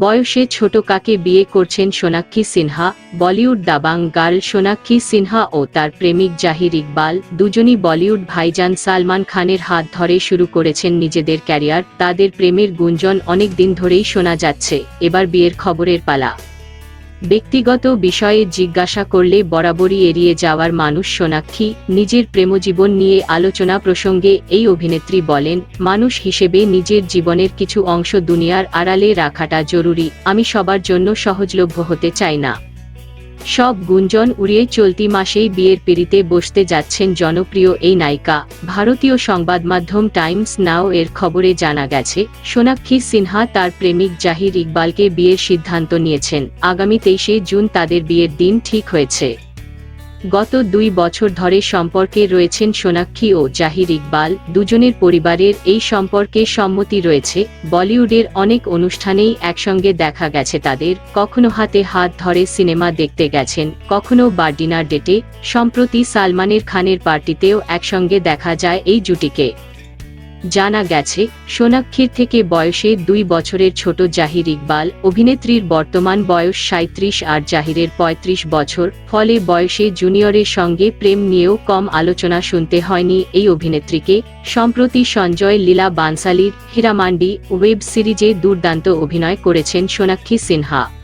বয়সে ছোট কাকে বিয়ে করছেন সোনাক্ষী সিনহা, বলিউড দাবাং গার্ল সোনাক্ষী সিনহা ও তার প্রেমিক জাহির ইকবাল, দুজনই বলিউড ভাইজান সালমান খানের হাত ধরে শুরু করেছেন নিজেদের ক্যারিয়ার, তাদের প্রেমের গুঞ্জন অনেক দিন ধরেই শোনা যাচ্ছে, এবার বিয়ের খবরের পালা। ব্যক্তিগত বিষয়ে জিজ্ঞাসা করলে বরাবরই এড়িয়ে যাওয়ার মানুষ সোনাক্ষী, নিজের প্রেমজীবন নিয়ে আলোচনা প্রসঙ্গে এই অভিনেত্রী বলেন, মানুষ হিসেবে নিজের জীবনের কিছু অংশ দুনিয়ার আড়ালে রাখাটা জরুরি, আমি সবার জন্য সহজলভ্য হতে চাই না। সব গুঞ্জন উড়িয়ে চলতি মাসেই বিয়ের পিড়িতে বসতে যাচ্ছেন জনপ্রিয় এই নায়িকা। ভারতীয় সংবাদ মাধ্যম টাইমস নাও এর খবরে জানা গেছে, সোনাক্ষী সিনহা তার প্রেমিক জাহির ইকবালকে বিয়ের সিদ্ধান্ত নিয়েছেন। আগামী তেইশে জুন তাদের বিয়ের দিন ঠিক হয়েছে। গত দুই বছর ধরে সম্পর্কে রয়েছেন সোনাক্ষী ও জাহির ইকবাল, দুজনের পরিবারের এই সম্পর্কে সম্মতি রয়েছে। বলিউডের অনেক অনুষ্ঠানেই একসঙ্গে দেখা গেছে তাদের। কখনো হাতে হাত ধরে সিনেমা দেখতে গেছেন, কখনো বা ডিনার ডেটে। সম্প্রতি সালমানের খানের পার্টিতেও একসঙ্গে দেখা যায় এই জুটিকে। জানা গেছে, সোনাক্ষীর থেকে বয়সে দুই বছরের ছোট জাহির ইকবাল অভিনেত্রীর বর্তমান বয়স সাঁত্রিশ আর জাহিরের ৩৫ বছর, ফলে বয়সে জুনিয়রের সঙ্গে প্রেম নিয়েও কম আলোচনা শুনতে হয়নি এই অভিনেত্রীকে। সম্প্রতি সঞ্জয় লীলা বানসালির, হীরামান্ডি ওয়েব সিরিজে দুর্দান্ত অভিনয় করেছেন সোনাক্ষী সিনহা।